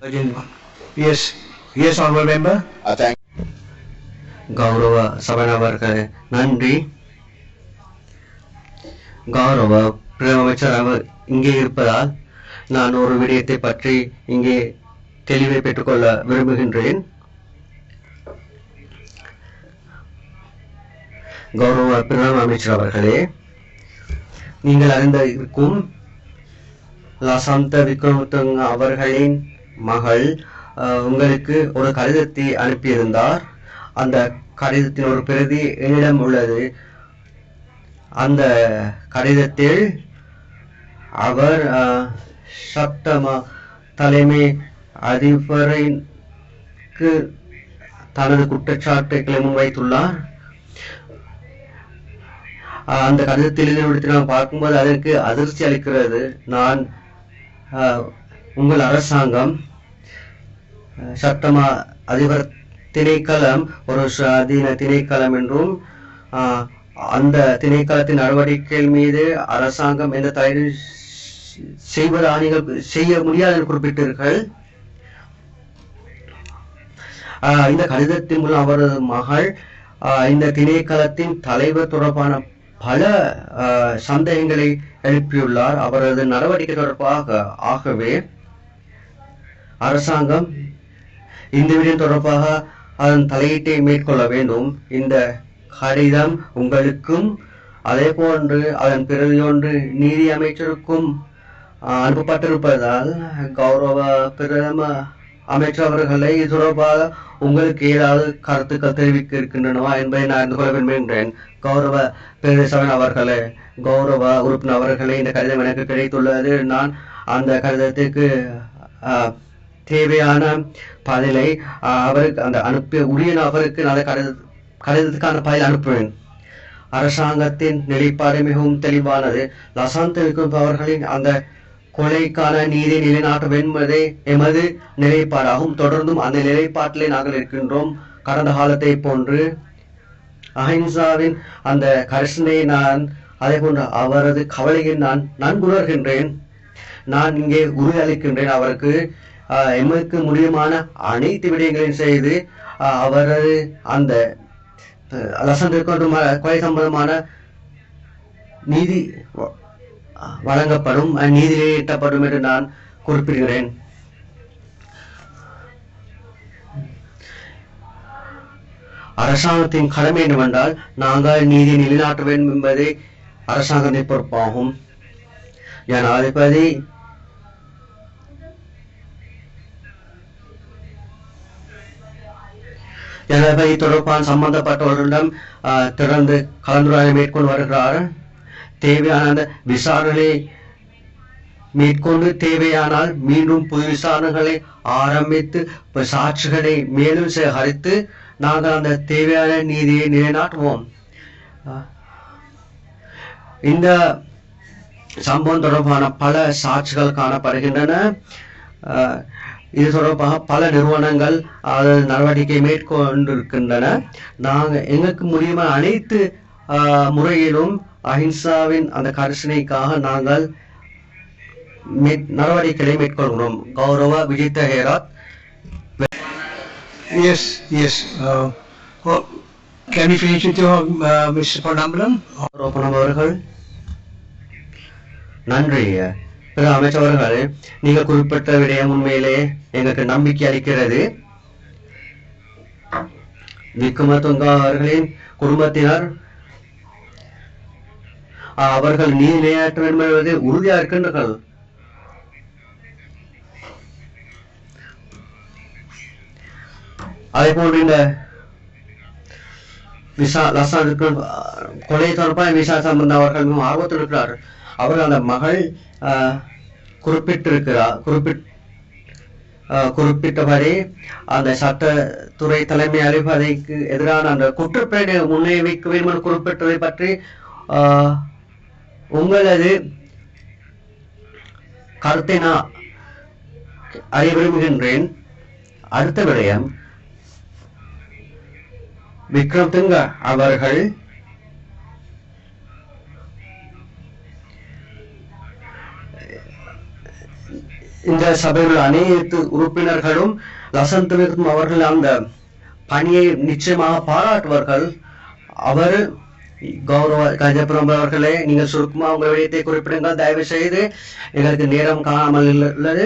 Honorable member. I thank கௌரவ சபையவர்களே நன்றி கௌரவ அவர் இங்கே இருப்பதால் நான் ஒரு விடயத்தை பற்றி இங்கே தெளிவை பெற்றுக்கொள்ள விரும்புகின்றேன் கௌரவ பிரதம அமைச்சர் அவர்களே நீங்கள் அறிந்த இருக்கும் லசந்த விக்ரமதுங்க அவர்களின் மகள் உங்களுக்கு ஒரு கடிதத்தை அனுப்பியிருந்தார். அந்த கடிதத்தின் ஒரு பிரதி என்னிடம் உள்ளது. அந்த கடிதத்தில் அவர் சப்தமா தலைமை அதிபருக்கு தனது குற்றச்சாட்டுகளை முன்வைத்துள்ளார். அந்த கடிதத்தில் நான் பார்க்கும்போது அதற்கு அதிர்ச்சி அளிக்கிறது. நான் அஹ், உங்கள் அரசாங்கம் சட்டமா அதிபர் திணைக்களம் ஒரு சுவாதீன திணைக்களம் என்றும் அந்த திணைக்களத்தின் நடவடிக்கைகள் மீது அரசாங்கம் எந்த தயாரி செய்வதாக நீங்கள் செய்ய முடியாது என்று குறிப்பிட்டீர்கள் ஆஹ் இந்த கடிதத்தின் மூலம் அவரது மகள் இந்த திணைக்களத்தின் தலைவர் தொடர்பான பல ஆஹ் சந்தேகங்களை எழுப்பியுள்ளார். அவரது நடவடிக்கை தொடர்பாக ஆகவே அரசாங்கம் இந்த விடயம் தொடர்பாக அதன் தலையீட்டை மேற்கொள்ள வேண்டும். இந்த கடிதம் உங்களுக்கும் அதே போன்று அதன் பிரதியொன்று நீதி அமைச்சருக்கும் அனுப்பப்பட்டிருப்பதால் கௌரவ பிரதம அமைச்சர் அவர்களை இது தொடர்பாக உங்களுக்கு ஏதாவது கருத்துக்கள் தெரிவிக்க இருக்கின்றனவா என்பதை நான் அறிந்து கொள்ள விரும்புகின்றேன். கௌரவ பிரதேசவன் அவர்களே கௌரவ உறுப்பினர் அவர்களே இந்த கடிதம் எனக்கு கிடைத்துள்ளது. நான் அந்த கடிதத்துக்கு ஆஹ், தேவையான பதிலை அவருக்கு அந்த அனுப்பி உரிய நபருக்கு நான் கடித கடிதத்துக்கான பதில் அனுப்புவேன். அரசாங்கத்தின் நிலைப்பாடு மிகவும் தெளிவானது. லசாந்த் அவர்களின் அந்த கொலைக்கான நீதி நிலைநாட்ட வேண்பதே எமது நிலைப்பாடாகும். தொடர்ந்தும் அந்த நிலைப்பாட்டிலே நாங்கள் இருக்கின்றோம். கடந்த காலத்தை போன்று அஹிம்சாவின் அந்த கரிசனையை நான் அதே போன்று அவரது கவலையை நான் நன்குணர்கின்றேன். நான் இங்கே உறுதியளிக்கின்றேன் அவருக்கு எமக்கு முடியுமான அனைத்து விடயங்களையும் செய்து அவரது அந்த அஹ், கொலை சம்பந்தமான நீதி வ- வழங்கப்படும் நீதியை நீதியிலே எட்டப்படும் என்று நான் குறிப்பிடுகிறேன். அரசாங்கத்தின் கடமை என்னவென்றால் நாங்கள் நீதியை நிலைநாட்ட வேண்டும் என்பதே அரசாங்கத்தின் பொறுப்பாகும். ஜனாதிபதி ஜனாதிபதி தொடர்பான சம்பந்தப்பட்டவர்களிடம் ஆஹ், கலந்துரையாடலை மேற்கொண்டு வருகிறார். தேவையான விசாரணை மேற்கொண்டு தேவையானால் மீண்டும் புது விசாரணைகளை ஆரம்பித்து சாட்சிகளை மேலும் சேகரித்து நாங்கள் அந்த தேவையான நீதியை நிலைநாட்டுவோம். இந்த சம்பவம் தொடர்பான பல சாட்சிகள் காணப்படுகின்றன. இது தொடர்பாக பல நிறுவனங்கள் அதன் நடவடிக்கை மேற்கொண்டிருக்கின்றன நாங்கள் எங்களுக்கு முடியுமான அனைத்து முறையிலும் அஹிம்சாவின் அந்த கரிசனைக்காக நாங்கள் நடவடிக்கைகளை மேற்கொள்கிறோம் கௌரவ Vijitha Herath. Uh, well, can we finish with your, uh, Mr. Purnambalam? ரோபணம் அவர்கள் நன்றி பிற அமைச்சவர்களே நீங்க குறிப்பிட்ட விடயம் உண்மையிலே எங்களுக்கு நம்பிக்கை அளிக்கிறது. விக்ரமதுங்கா அவர்களின் குடும்பத்தினர் அவர்கள் நீதி நிலையாற்ற வேண்டும் என்பது உறுதியா இருக்கின்றார்கள். அதே போன்று இந்த விசா லசா கொலை தொடர்பாக விசா சம்பந்த அவர்கள் மிகவும் ஆர்வத்தில் இருக்கிறார். அவர்கள் அந்த மகள் குறிப்பிட்டிருக்கிறார். குறிப்பிட் குறிப்பிட்டபடி அந்த சட்டத்துறை தலைமை அறிவதைக்கு எதிரான அந்த குற்றப்பேடு முன்வைக்க வேண்டும் என்று குறிப்பிட்டதை பற்றி ஆஹ், உங்களது கருத்தை நான் அறிய விரும்புகின்றேன். அடுத்த விடயம் விக்ரம் துங்க அவர்கள் இந்த சபையில் அனைத்து உறுப்பினர்களும் லசந்த் அவர்கள் அந்த பணியை நிச்சயமாக பாராட்டுவார்கள். அவர் கௌரவ கஜபுரம் அவர்களே நீங்கள் சுருக்கமாக உங்கள் விடயத்தை குறிப்பிடுங்கள். தயவு செய்து எங்களுக்கு நேரம் காணாமல் உள்ளது.